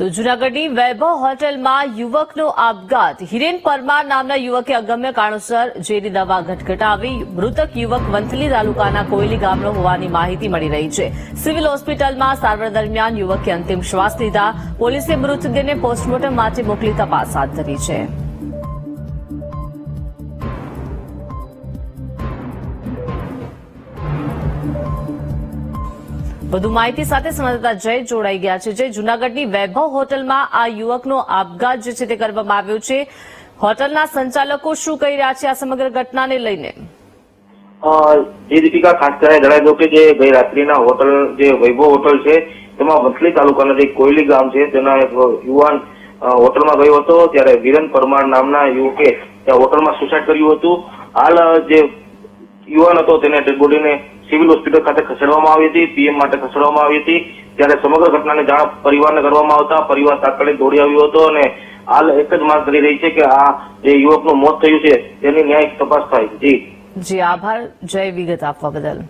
તો જૂનાગઢની વૈભવ હોટેલમાં યુવકનો આપઘાત. હિરેન પરમાર નામના યુવકે અગમ્ય કારણોસર ઝેરી દવા ઘટઘટાવી. મૃતક યુવક વંથલી તાલુકાના કોયલી ગામનો હોવાની માહિતી મળી રહી છે. સિવિલ હોસ્પિટલમાં સારવાર દરમિયાન યુવકે અંતિમ શ્વાસ લીધા. પોલીસે મૃતદેહને પોસ્ટમોર્ટમ માટે મોકલી તપાસ હાથ ધરી છે. વધુ માહિતી સાથે સંવાદદાતા જય જોડાઈ ગયા છે. જય જૂનાગઢની વૈભવ હોટલમાં આ યુવકનો આપઘાત જે છે તે કરવામાં આવ્યો છે. હોટલના સંચાલકો શું કહી રહ્યા છે આ સમગ્ર ઘટનાને લઈને? જે દીપિકા ખાસ કરીને જણાવી દો કે જે ગઈ રાત્રિના હોટલ, જે વૈભવ હોટલ છે, તેમાં વંથલી તાલુકાના જે કોયલી ગામ છે, તેના એક યુવાન હોટલમાં ગયો હતો. ત્યારે વિરન પરમાર નામના યુવકે ત્યાં હોટલમાં સુસાઇડ કર્યું હતું. હાલ જે યુવાન હતો તેને ડેડ બોડીને સિવિલ હોસ્પિટલ ખાતે ખસેડવામાં આવી હતી, પીએમ માટે ખસેડવામાં આવી હતી. ત્યારે સમગ્ર ઘટનાની જાણ પરિવારને કરવામાં આવતા પરિવાર તાત્કાલિક દોડી આવ્યો હતો અને હાલ એક જ માંગ કરી રહી છે કે આ જે યુવકનું મોત થયું છે, તેની ન્યાયિક તપાસ થાય. જી. જી, આભાર. જય વિગત આપવા બદલ.